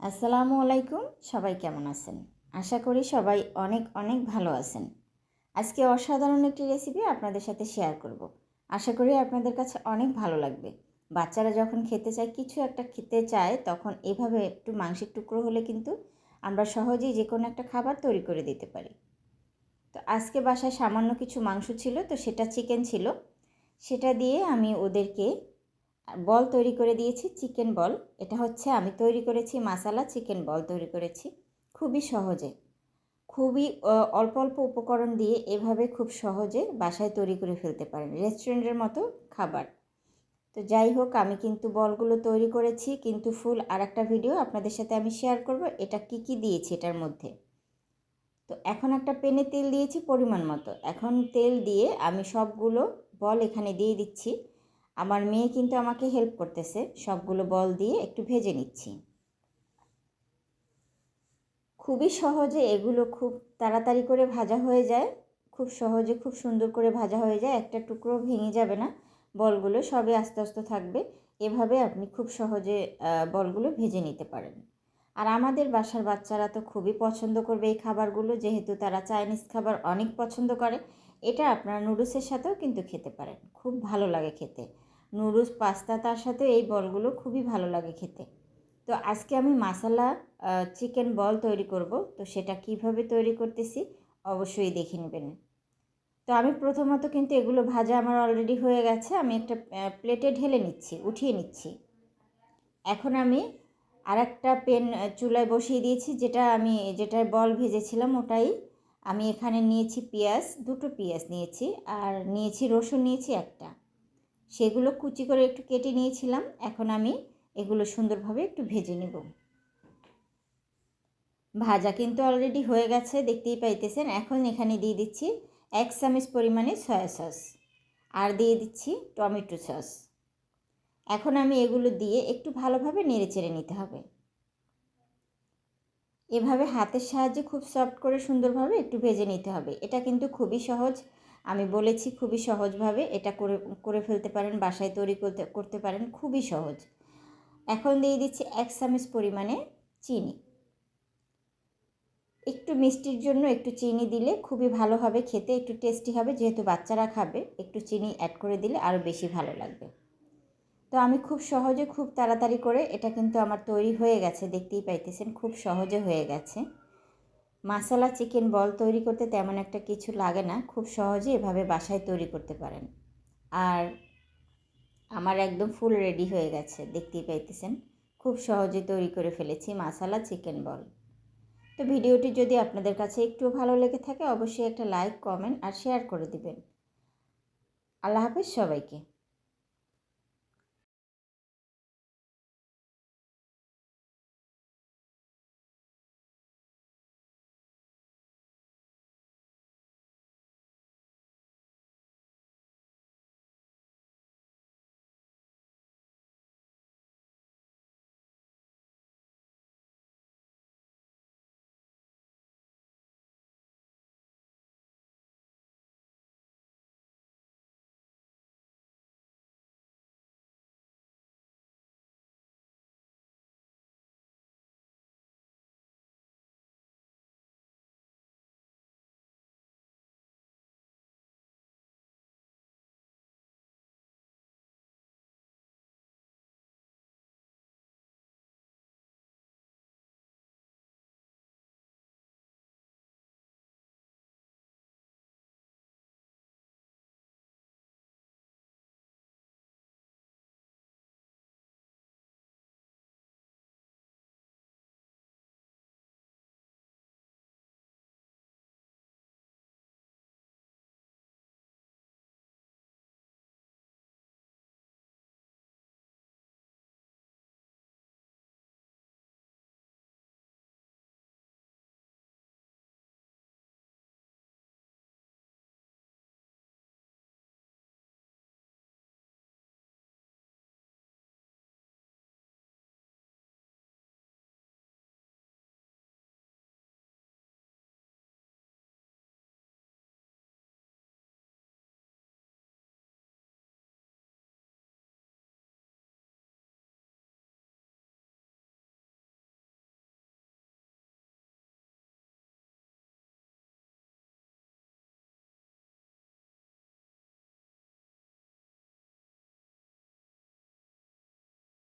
আসসালামু আলাইকুম, সবাই কেমন আছেন? আশা করি সবাই অনেক অনেক ভালো আছেন। আজকে অসাধারণ একটি রেসিপি আপনাদের সাথে শেয়ার করব। আশা করি আপনাদের কাছে অনেক ভালো লাগবে। বাচ্চারা যখন খেতে চায়, কিছু একটা খেতে চায়, তখন এভাবে একটু মাংসের টুকরো হলে কিন্তু আমরা সহজেই যে কোনো একটা খাবার তৈরি করে দিতে পারি। তো আজকে বাসায় সামান্য কিছু মাংস ছিল, তো সেটা চিকেন ছিল। সেটা দিয়ে আমি ওদেরকে বল তৈরি করে দিয়েছি, চিকেন বল। এটা হচ্ছে আমি তৈরি করেছি মাসালা, চিকেন বল তৈরি করেছি। খুবই সহজে। খুবই অল্প অল্প উপকরণ দিয়ে এভাবে খুব সহজে বাসায় তৈরি করে ফেলতে পারেন। রেস্টুরেন্টের মতো খাবার। তো যাই হোক, আমি কিন্তু বলগুলো তৈরি করেছি, কিন্তু ফুল আর একটা ভিডিও আপনাদের সাথে আমি শেয়ার করব। এটা কি কি দিয়েছি এটার মধ্যে? তো এখন একটা পেনে তেল দিয়েছি পরিমাণ মতো। এখন তেল দিয়ে আমি সবগুলো বল এখানে দিয়ে দিচ্ছি। আমার মেয়ে কিন্তু আমাকে হেল্প করতেছে। সবগুলো বল দিয়ে একটু ভেজে নিচ্ছি। খুবই সহজে এগুলো খুব তাড়াতাড়ি করে ভাজা হয়ে যায়। খুব সহজে খুব সুন্দর করে ভাজা হয়ে যায়। একটা টুকরো ভেঙে যাবে না। বলগুলো সবই আস্তে আস্তে থাকবে। এভাবে আপনি খুব সহজে বলগুলো ভেজে নিতে পারেন। আর আমাদের বাসার বাচ্চারা তো খুবই পছন্দ করবে এই খাবারগুলো। যেহেতু তারা চাইনিজ খাবার অনেক পছন্দ করে। এটা আপনারা নুডলসের সাথেও কিন্তু খেতে পারেন। খুব ভালো লাগে খেতে। নুডলস, পাস্তা, তার সাথে এই বলগুলো খুবই ভালো লাগে খেতে। তো আজকে আমি মাসালা চিকেন বল তৈরি করব। তো সেটা কীভাবে তৈরি করতেছি অবশ্যই দেখে নেবেন। তো আমি প্রথমত কিন্তু এগুলো ভাজা আমার অলরেডি হয়ে গেছে। আমি একটা প্লেটে ঢেলে নিচ্ছি, উঠিয়ে নিচ্ছি। এখন আমি আর একটা পেন চুলায় বসিয়ে দিয়েছি, যেটা আমি যেটার বল ভেজেছিলাম ওটাই আমি এখানে নিয়েছি পেঁয়াজ, দুটো পেঁয়াজ নিয়েছি, আর নিয়েছি রসুন নিয়েছি একটা। সেগুলো কুচি করে একটু কেটে নিয়েছিলাম। এখন আমি এগুলো সুন্দরভাবে একটু ভেজে নেব। ভাজা কিন্তু অলরেডি হয়ে গেছে, দেখতেই পাইতেছেন। এখন এখানে দিয়ে দিচ্ছি এক চামচ পরিমাণে সয়া সস আর দিয়ে দিচ্ছি টমেটো সস এখন আমি এগুলো দিয়ে একটু ভালোভাবে নেড়ে চেড়ে নিতে হবে। এভাবে হাতের সাহায্যে খুব সফট করে সুন্দরভাবে একটু ভেজে নিতে হবে। এটা কিন্তু খুবই সহজ আমি বলেছি খুবই সহজভাবে এটা করে করে ফেলতে পারেন, বাসায় তৈরি করতে করতে পারেন, খুবই সহজ। এখন দিয়ে দিচ্ছি এক চামচ পরিমাণে চিনি। একটু মিষ্টির জন্য একটু চিনি দিলে খুবই ভালো হবে, খেতে একটু টেস্টি হবে, যেহেতু বাচ্চারা খাবে, একটু চিনি অ্যাড করে দিলে আরও বেশি ভালো লাগবে। তো আমি খুব সহজে, খুব তাড়াতাড়ি করে এটা কিন্তু আমার তৈরি হয়ে গেছে, দেখতেই পাইতেছেন, খুব সহজে হয়ে গেছে। মাসালা চিকেন বল তৈরি করতে তেমন একটা কিছু লাগে না, খুব সহজে এভাবে বাসায় তৈরি করতে পারেন। আর আমার একদম ফুল রেডি হয়ে গেছে, দেখতেই পাইতেছেন। খুব সহজে তৈরি করে ফেলেছি মাসালা চিকেন বল। তো ভিডিওটি যদি আপনাদের কাছে একটু ভালো লেগে থাকে, অবশ্যই একটা লাইক কমেন্ট আর শেয়ার করে দিবেন। আল্লাহ হাফেজ সবাইকে।